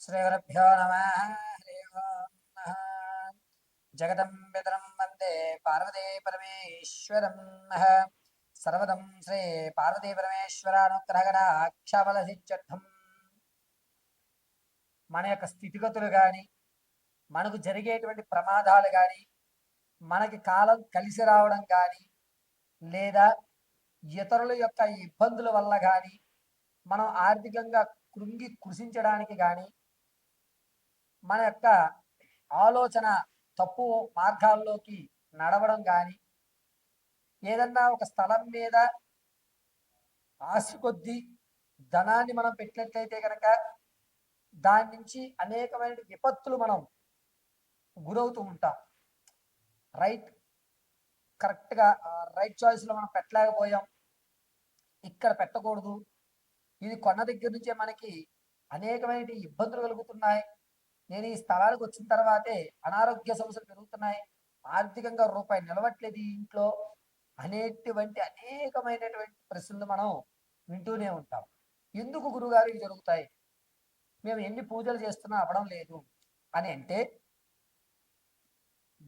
శ్రీగురుభ్యో నమ హరి ఓం జగదం పితరం వందే పార్వతీ పరమేశ్వరం సర్వదం శ్రీ పార్వతీ పరమేశ్వరానుగ్రహగణాక్షబలసిచ్చర్థం మన యొక్క స్థితిగతులు కానీ మనకు జరిగేటువంటి ప్రమాదాలు కానీ మనకి కాలం కలిసి రావడం కానీ లేదా ఇతరుల యొక్క ఇబ్బందుల వల్ల కానీ మనం ఆర్థికంగా కృంగి కృషించడానికి కానీ మన యొక్క ఆలోచన తప్పు మార్గాల్లోకి నడవడం కానీ ఏదన్నా ఒక స్థలం మీద ఆశ కొద్దీ ధనాన్ని మనం పెట్టినట్లయితే కనుక దాని నుంచి అనేకమైన విపత్తులు మనం గురవుతూ ఉంటాం. రైట్ కరెక్ట్గా రైట్ చాయిస్లో మనం పెట్టలేకపోయాం. ఇక్కడ పెట్టకూడదు. ఇది కొన్న దగ్గర నుంచే మనకి అనేకమైన ఇబ్బందులు కలుగుతున్నాయి. నేను ఈ స్థలానికి వచ్చిన తర్వాతే అనారోగ్య సమస్యలు పెరుగుతున్నాయి. ఆర్థికంగా రూపాయి నిలవట్లేదు ఈ ఇంట్లో అనేటువంటి అనేకమైనటువంటి ప్రశ్నలు మనం వింటూనే ఉంటాం. ఎందుకు గురుగారు ఇవి జరుగుతాయి? మేము ఎన్ని పూజలు చేస్తున్నా అవ్వడం లేదు అని అంటే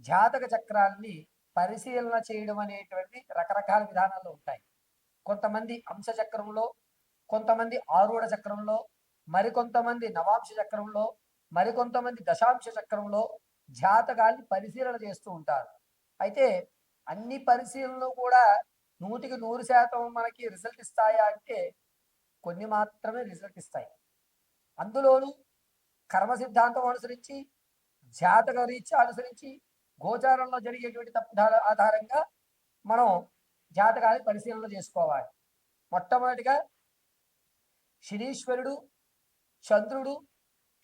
జాతక చక్రాల్ని పరిశీలన చేయడం అనేటువంటి రకరకాల విధానాలు ఉంటాయి. కొంతమంది అంశ చక్రంలో కొంతమంది ఆరూఢ చక్రంలో మరికొంతమంది నవాంశ చక్రంలో మరికొంతమంది దశాంశ చక్రంలో జాతకాల్ని పరిశీలన చేస్తూ ఉంటారు. అయితే అన్ని పరిశీలనలు కూడా నూటికి నూరు శాతం మనకి రిజల్ట్ ఇస్తాయా అంటే కొన్ని మాత్రమే రిజల్ట్ ఇస్తాయి. అందులోనూ కర్మ సిద్ధాంతం అనుసరించి జాతక రీత్యా అనుసరించి గోచారంలో జరిగేటువంటి తప్పుదాల ఆధారంగా మనం జాతకాన్ని పరిశీలన చేసుకోవాలి. మొట్టమొదటిగా శనీశ్వరుడు చంద్రుడు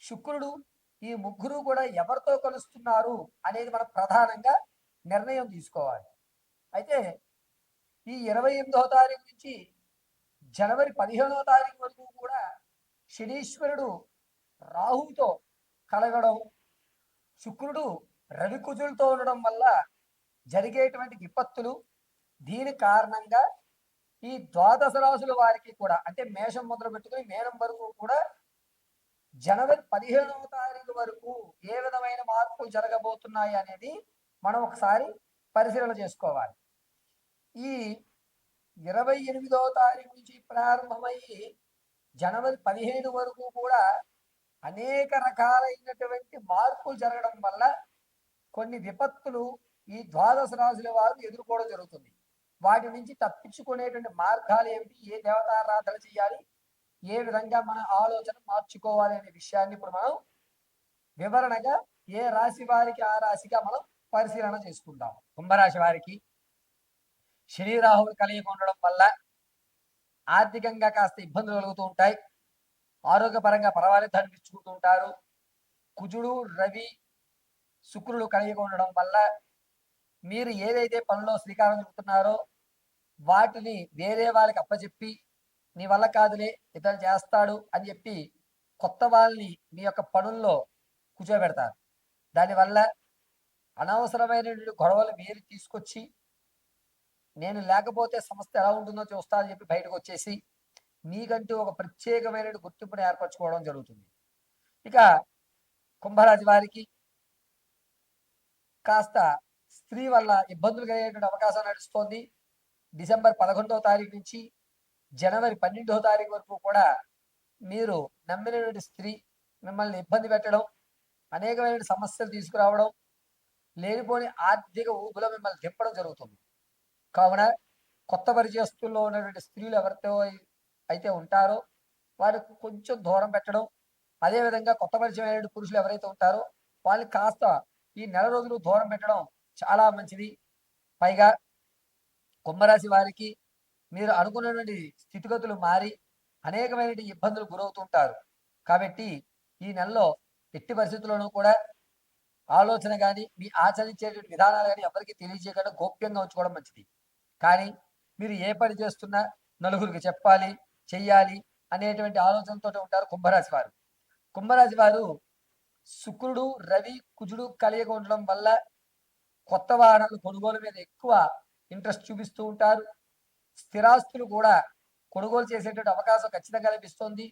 శుక్రుడు ఈ ముగ్గురు కూడా ఎవరితో కలుస్తున్నారు అనేది మనం ప్రధానంగా నిర్ణయం తీసుకోవాలి. అయితే ఈ ఇరవై ఎనిమిదవ తారీఖు నుంచి జనవరి పదిహేనవ తారీఖు వరకు కూడా శనీశ్వరుడు రాహుతో కలగడం శుక్రుడు రవికుజులతో ఉండడం వల్ల జరిగేటువంటి విపత్తులు దీని కారణంగా ఈ ద్వాదశ రాశుల వారికి కూడా అంటే మేషం మొదలు పెట్టుకుని మేనం వరకు కూడా జనవరి పదిహేనవ తారీఖు వరకు ఏ విధమైన మార్పులు జరగబోతున్నాయి అనేది మనం ఒకసారి పరిశీలన చేసుకోవాలి. ఈ ఇరవై ఎనిమిదవ తారీఖు నుంచి ప్రారంభమయ్యి జనవరి పదిహేను వరకు కూడా అనేక రకాలైనటువంటి మార్పులు జరగడం వల్ల కొన్ని విపత్తులు ఈ ద్వాదశ రాశుల వారు ఎదుర్కోవడం జరుగుతుంది. వాటి నుంచి తప్పించుకునేటువంటి మార్గాలు ఏమిటి? ఏ దేవతారాధన చేయాలి? ఏ విధంగా మన ఆలోచన మార్చుకోవాలి అనే విషయాన్ని ఇప్పుడు మనం వివరణగా ఏ రాశి వారికి ఆ రాశిగా మనం పరిశీలన చేసుకుంటాం కుంభరాశి వారికి శని రాహువులు కలిగి ఉండడం వల్ల ఆర్థికంగా కాస్త ఇబ్బందులు కలుగుతూ ఉంటాయి. ఆరోగ్యపరంగా పర్వాలేదు అనిపించుకుంటూ ఉంటారు. కుజుడు రవి శుక్రుడు కలిగి ఉండడం వల్ల మీరు ఏదైతే పనిలో శ్రీకారం చుడుతున్నారో వాటిని వేరే వాళ్ళకి అప్పచెప్పి నీ వల్ల కాదులే ఇతను చేస్తాడు అని చెప్పి కొత్త వాళ్ళని మీ యొక్క పనుల్లో కూర్చోబెడతారు. దానివల్ల అనవసరమైన గొడవలు మీరు తీసుకొచ్చి నేను లేకపోతే సంస్థ ఎలా ఉంటుందో చూస్తా అని చెప్పి బయటకు వచ్చేసి మీకంటూ ఒక ప్రత్యేకమైన గుర్తింపును ఏర్పరచుకోవడం జరుగుతుంది. ఇక కుంభరాజు వారికి కాస్త స్త్రీ వల్ల ఇబ్బందులు కలిగేటువంటి అవకాశం నడుస్తోంది. డిసెంబర్ పదకొండవ తారీఖు నుంచి జనవరి పన్నెండో తారీఖు వరకు కూడా మీరు నమ్మినటువంటి స్త్రీ మిమ్మల్ని ఇబ్బంది పెట్టడం అనేకమైన సమస్యలు తీసుకురావడం లేనిపోని ఆర్థిక ఊపులో మిమ్మల్ని దింపడం జరుగుతుంది. కావున కొత్త పరిచయస్తుల్లో ఉన్నటువంటి స్త్రీలు ఎవరితో అయితే ఉంటారో వారికి కొంచెం దూరం పెట్టడం అదేవిధంగా కొత్త పరిచయమైనటువంటి పురుషులు ఎవరైతే ఉంటారో వాళ్ళని కాస్త ఈ నెల రోజులు దూరం పెట్టడం చాలా మంచిది. పైగా కుంభరాశి వారికి మీరు అనుకున్నటువంటి స్థితిగతులు మారి అనేకమైన ఇబ్బందులు గురవుతుంటారు. కాబట్టి ఈ నెలలో ఎట్టి పరిస్థితుల్లోనూ కూడా ఆలోచన కానీ మీ ఆచరించేటువంటి విధానాలు కానీ ఎవరికి తెలియజేయకుండా గోప్యంగా ఉంచుకోవడం మంచిది. కానీ మీరు ఏ పని చేస్తున్నా నలుగురికి చెప్పాలి చెయ్యాలి అనేటువంటి ఆలోచనతో ఉంటారు కుంభరాశి వారు. కుంభరాశి వారు శుక్రుడు రవి కుజుడు కలిగి ఉండడం వల్ల కొత్త వాహనాలు కొనుగోలు మీద ఎక్కువ ఇంట్రెస్ట్ చూపిస్తూ ఉంటారు. స్థిరాస్తులు కూడా కొనుగోలు చేసేటువంటి అవకాశం ఖచ్చితంగా లభిస్తుంది.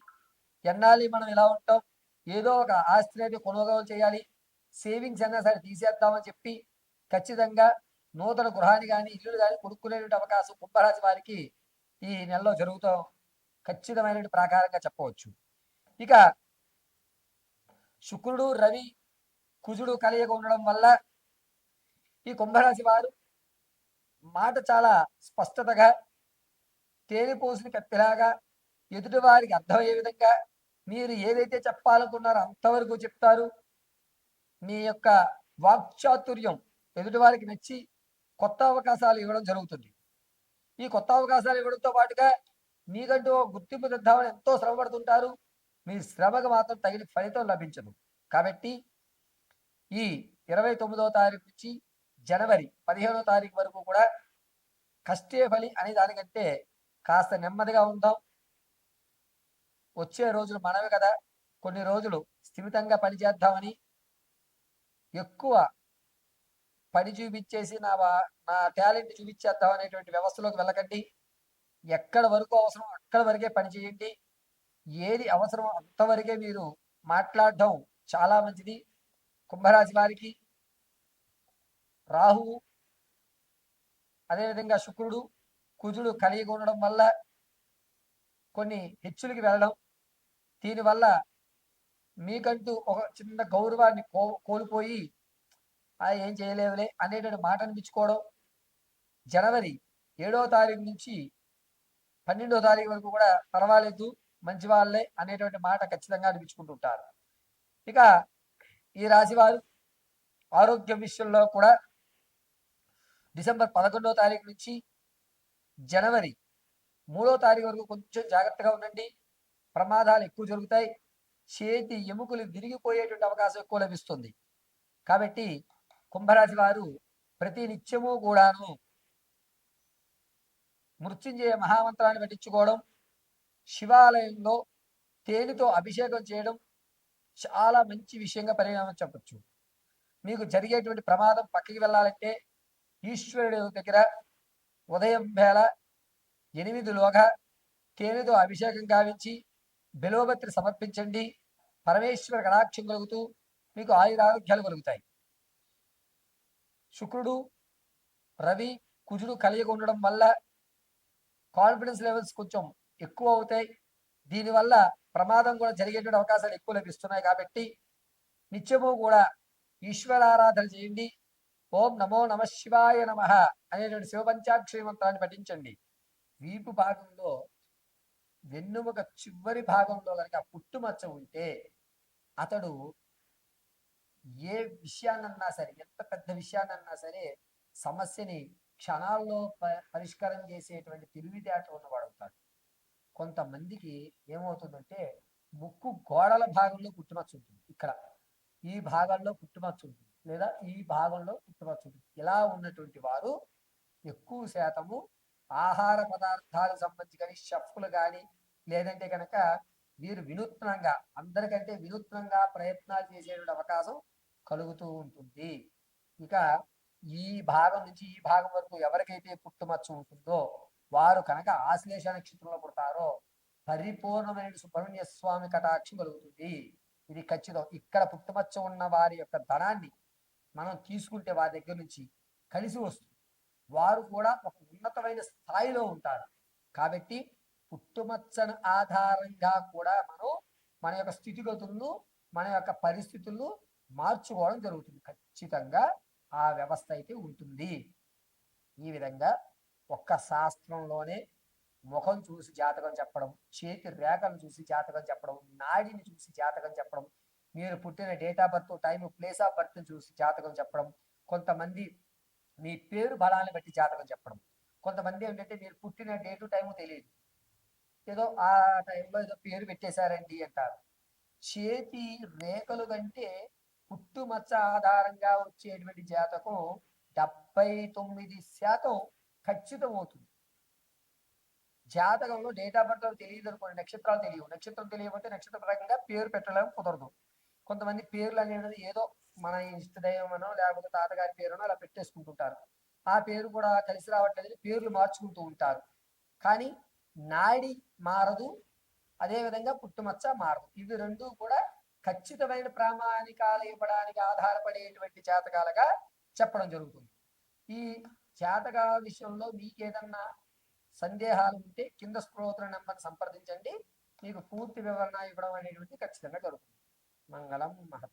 ఎన్నాళ్ళు మనం ఇలా ఉంటాం? ఏదో ఒక ఆస్తిని అయితే కొనుగోలు చేయాలి. సేవింగ్స్ అయినా సరే తీసేద్దామని చెప్పి ఖచ్చితంగా నూతన గృహాన్ని కానీ ఇల్లు కానీ కొనుక్కునేటువంటి అవకాశం కుంభరాశి వారికి ఈ నెలలో జరుగుతాం ఖచ్చితమైన ప్రకారంగా చెప్పవచ్చు. ఇక శుక్రుడు రవి కుజుడు కలయిక ఉండడం వల్ల ఈ కుంభరాశి వారు మాట చాలా స్పష్టతగా తేలిపోసిన కత్తిలాగా ఎదుటి వారికి అర్థమయ్యే విధంగా మీరు ఏదైతే చెప్పాలనుకున్నారో అంతవరకు చెప్తారు. మీ యొక్క వాక్చాతుర్యం ఎదుటి వారికి నచ్చి కొత్త అవకాశాలు ఇవ్వడం జరుగుతుంది. ఈ కొత్త అవకాశాలు ఇవ్వడంతో పాటుగా మీకంటూ గుర్తింపు తెద్దామని ఎంతో శ్రమపడుతుంటారు మీ శ్రమకు మాత్రం తగిన ఫలితం లభించదు. కాబట్టి ఈ ఇరవై తొమ్మిదవ తారీఖు నుంచి జనవరి పదిహేనో తారీఖు వరకు కూడా కష్టే ఫలి అనే దానికంటే కాస్త నెమ్మదిగా ఉందాం. వచ్చే రోజులు మనవి కదా. కొన్ని రోజులు స్థిమితంగా పనిచేద్దామని ఎక్కువ పని చూపించేసి నా నా టాలెంట్ చూపించేద్దాం అనేటువంటి వ్యవస్థలోకి వెళ్ళకండి. ఎక్కడ వరకు అవసరం అక్కడ వరకే పని చేయండి. ఏది అవసరమో అంతవరకే మీరు మాట్లాడడం చాలా మంచిది. కుంభరాశి వారికి రాహువు అదేవిధంగా శుక్రుడు కుజుడు కలిగి ఉండడం వల్ల కొన్ని హెచ్చులకి వెళ్ళడం. దీనివల్ల మీకంటూ ఒక చిన్న గౌరవాన్ని కో కోల్పోయి ఏం చేయలేవులే అనేటువంటి మాట అనిపించుకోవడం. జనవరి ఏడో తారీఖు నుంచి పన్నెండో తారీఖు వరకు కూడా పర్వాలేదు మంచి వాళ్ళే అనేటువంటి మాట ఖచ్చితంగా అనిపించుకుంటుంటారు. ఇక ఈ రాశి వారు ఆరోగ్యం విషయంలో కూడా డిసెంబర్ పదకొండో తారీఖు నుంచి జనవరి మూడో తారీఖు వరకు కొంచెం జాగ్రత్తగా ఉండండి. ప్రమాదాలు ఎక్కువ జరుగుతాయి. చేతి ఎముకలు విరిగిపోయేటువంటి అవకాశం ఎక్కువ లభిస్తుంది. కాబట్టి కుంభరాశి వారు ప్రతి నిత్యము కూడాను మృత్యుంజయ మహామంత్రాన్ని పట్టించుకోవడం శివాలయంలో తేనెతో అభిషేకం చేయడం చాలా మంచి విషయంగా పరిణామం చెప్పచ్చు. మీకు జరిగేటువంటి ప్రమాదం పక్కకి వెళ్ళాలంటే ఈశ్వరుడి దగ్గర ఉదయం వేళ ఎనిమిదిలోగా తేనెతో అభిషేకం గావించి బిలోభత్రి సమర్పించండి. పరమేశ్వర కటాక్షం కలుగుతూ మీకు ఆయురారోగ్యాలు కలుగుతాయి. శుక్రుడు రవి కుజుడు కలిగి ఉండడం వల్ల కాన్ఫిడెన్స్ లెవెల్స్ కొంచెం ఎక్కువ అవుతాయి. దీనివల్ల ప్రమాదం కూడా జరిగేటువంటి అవకాశాలు ఎక్కువ లభిస్తున్నాయి కాబట్టి నిత్యము కూడా ఈశ్వరారాధన చేయండి. ఓం నమో నమ శివాయ నమ అనేటువంటి శివపంచాక్షరి మంత్రాన్ని పఠించండి. వీపు భాగంలో వెన్నుముక చివరి భాగంలో కనుక పుట్టుమచ్చ ఉంటే అతడు ఏ విషయాన్నన్నా సరే ఎంత పెద్ద విషయాన్నన్నా సరే సమస్యని క్షణాల్లో ప- పరిష్కారం చేసేటువంటి తెలివితేటలు ఉన్నవాడు అవుతాడు. కొంతమందికి ఏమవుతుందంటే ముక్కు గోడల భాగంలో పుట్టుమచ్చ ఉంటుంది. ఇక్కడ ఈ భాగంలో పుట్టుమచ్చ ఉంటుంది. లేదా ఈ భాగంలో పుట్టుమచ్చ ఇలా ఉన్నటువంటి వారు ఎక్కువ శాతము ఆహార పదార్థాలకు సంబంధించి కానీ షఫ్లు కానీ లేదంటే కనుక వీరు వినూత్నంగా అందరికంటే వినూత్నంగా ప్రయత్నాలు చేసేటువంటి అవకాశం కలుగుతూ ఉంటుంది. ఇక ఈ భాగం నుంచి ఈ భాగం వరకు ఎవరికైతే పుట్టుమచ్చ ఉంటుందో వారు కనుక ఆశ్లేష నక్షత్రంలో పుడతారో పరిపూర్ణమైన సుబ్రహ్మణ్య స్వామి కటాక్షం కలుగుతుంది. ఇది ఖచ్చితం. ఇక్కడ పుట్టుమచ్చ ఉన్న వారి యొక్క ధనాన్ని మనం తీసుకుంటే వారి దగ్గర నుంచి కలిసి వస్తుంది. వారు కూడా ఒక ఉన్నతమైన స్థాయిలో ఉంటారు. కాబట్టి పుట్టుమచ్చను ఆధారంగా కూడా మనం మన యొక్క స్థితిగతులను మన యొక్క పరిస్థితులను మార్చుకోవడం జరుగుతుంది. ఖచ్చితంగా ఆ వ్యవస్థ అయితే ఉంటుంది. ఈ విధంగా ఒక్క శాస్త్రంలోనే ముఖం చూసి జాతకం చెప్పడం చేతి రేఖను చూసి జాతకం చెప్పడం నాడిని చూసి జాతకం చెప్పడం మీరు పుట్టిన date of birth time place of birth చూసి జాతకం చెప్పడం కొంతమంది మీ పేరు బలాన్ని బట్టి జాతకం చెప్పడం. కొంతమంది ఏంటంటే మీరు పుట్టిన డేటు టైము తెలియదు. ఏదో ఆ టైంలో ఏదో పేరు పెట్టేశారండి అంటారు. చేతి రేఖలు కంటే పుట్టుమచ్చ ఆధారంగా వచ్చేటువంటి జాతకం డెబ్బై తొమ్మిది శాతం ఖచ్చితం అవుతుంది. జాతకంలో డేట్ ఆఫ్ బర్త్ తెలియదు అనుకోండి నక్షత్రాలు తెలియవు. నక్షత్రం తెలియకపోతే నక్షత్ర ప్రకారంగా పేరు పెట్టలేము కుదరదు. కొంతమంది పేర్లు అనేది ఏదో మన ఇష్టదైవమనో లేకపోతే తాతగారి పేరునో అలా పెట్టేసుకుంటుంటారు. ఆ పేరు కూడా కలిసి రావట్లేదు పేర్లు మార్చుకుంటూ ఉంటారు. కానీ నాడి మారదు అదే విధంగా పుట్టుమచ్చ మారదు. ఇవి రెండు కూడా ఖచ్చితమైన ప్రామాణికాలు ఇవ్వడానికి ఆధారపడేటువంటి జాతకాలుగా చెప్పడం జరుగుతుంది. ఈ జాతకాల విషయంలో మీకేదన్నా సందేహాలు ఉంటే కింద స్క్రోత్ర నెంబర్ సంప్రదించండి. మీకు పూర్తి వివరణ ఇవ్వడం అనేటువంటి ఖచ్చితంగా జరుగుతుంది. mangalam mahat.